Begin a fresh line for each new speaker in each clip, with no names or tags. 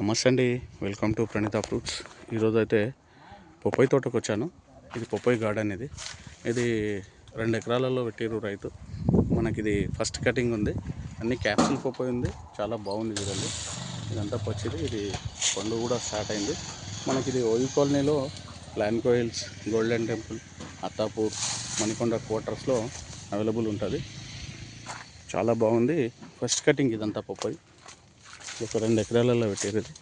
నమస్తే అండి. Welcome to Praneetha fruits ఈరోజు అయితే పొప్పై తోటకు వచ్చాను. ఇది పొప్పై గార్డెన్ ఇది. ఇది రెండు ఎకరాలలో పెట్టిరు రైతు. మనకి ఇది ఫస్ట్ కటింగ్ ఉంది. అన్ని క్యాప్సిల్ పొప్పై ఉంది. చాలా బాగుంది చూడండి. ఇదంతా పచ్చిది. ఇది పండు కూడా స్టార్ట్ అయింది. మనకి ఇది ఓయి కాలనీలో ల్యాండ్ కోయిల్స్ గోల్డెన్ టెంపుల్ అత్తాపూర్ మణికొండ క్వార్టర్స్లో అవైలబుల్ ఉంటుంది. చాలా బాగుంది. ఫస్ట్ కటింగ్ ఇదంతా పొప్పై ఒక రెండు ఎకరాలలో పెట్టారు ఇది.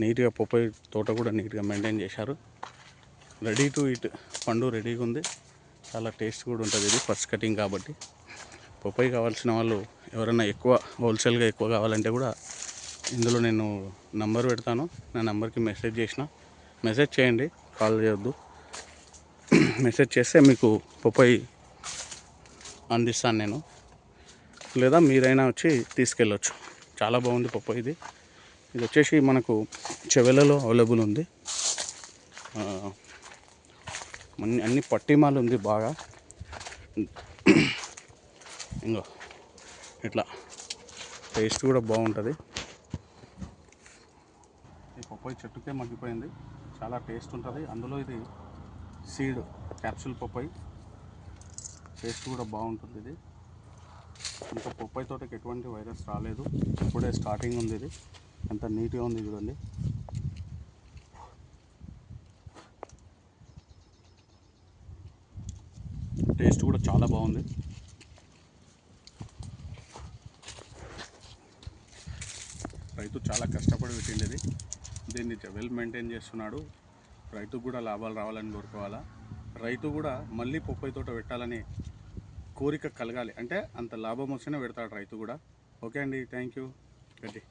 నీట్గా పొప్పై తోట కూడా నీట్గా మెయింటైన్ చేశారు. రెడీ టు ఇట్ పండు రెడీగా ఉంది. చాలా టేస్ట్ కూడా ఉంటుంది ఇది ఫస్ట్ కటింగ్ కాబట్టి. పొప్పై కావాల్సిన వాళ్ళు ఎవరైనా ఎక్కువ హోల్సేల్గా ఎక్కువ కావాలంటే కూడా ఇందులో నేను నంబర్ పెడతాను. నా నెంబర్కి మెసేజ్ చేసిన. మెసేజ్ చేయండి కాల్ చేయొద్దు. మెసేజ్ చేస్తే మీకు పొప్పై అందిస్తాను నేను. లేదా మీరైనా వచ్చి తీసుకెళ్ళొచ్చు. చాలా బాగుంది పప్పు ఇది. ఇది వచ్చేసి మనకు చెవెలలో అవైలబుల్ ఉంది. అన్ని అన్ని పట్టిమాలు ఉంది బాగా. ఇంకో ఇట్లా టేస్ట్ కూడా బాగుంటుంది. ఈ పప్పాయి చెట్టుకే మగ్గిపోయింది. చాలా టేస్ట్ ఉంటుంది. అందులో ఇది సీడ్ క్యాప్సూల్ పప్పాయి టేస్ట్ కూడా బాగుంటుంది ఇది. ఇంకా పొప్పై తోటకి ఎటువంటి వైరస్ రాలేదు. ఇప్పుడే స్టార్టింగ్ ఉంది ఇది. ఎంత నీట్గా ఉంది చూడండి. టేస్ట్ కూడా చాలా బాగుంది. రైతు చాలా కష్టపడి పెట్టింది ఇది దీన్ని వెల్ మెయింటైన్ చేస్తున్నాడు. రైతుకు కూడా లాభాలు రావాలని కోరుకోవాలా. రైతు కూడా మళ్ళీ పొప్పై తోట పెట్టాలని కోరిక కలగాలి. అంటే అంత లాభం వస్తేనే పెడతాడు రైతు కూడా. ఓకే అండి థ్యాంక్ యూ. గడ్డి.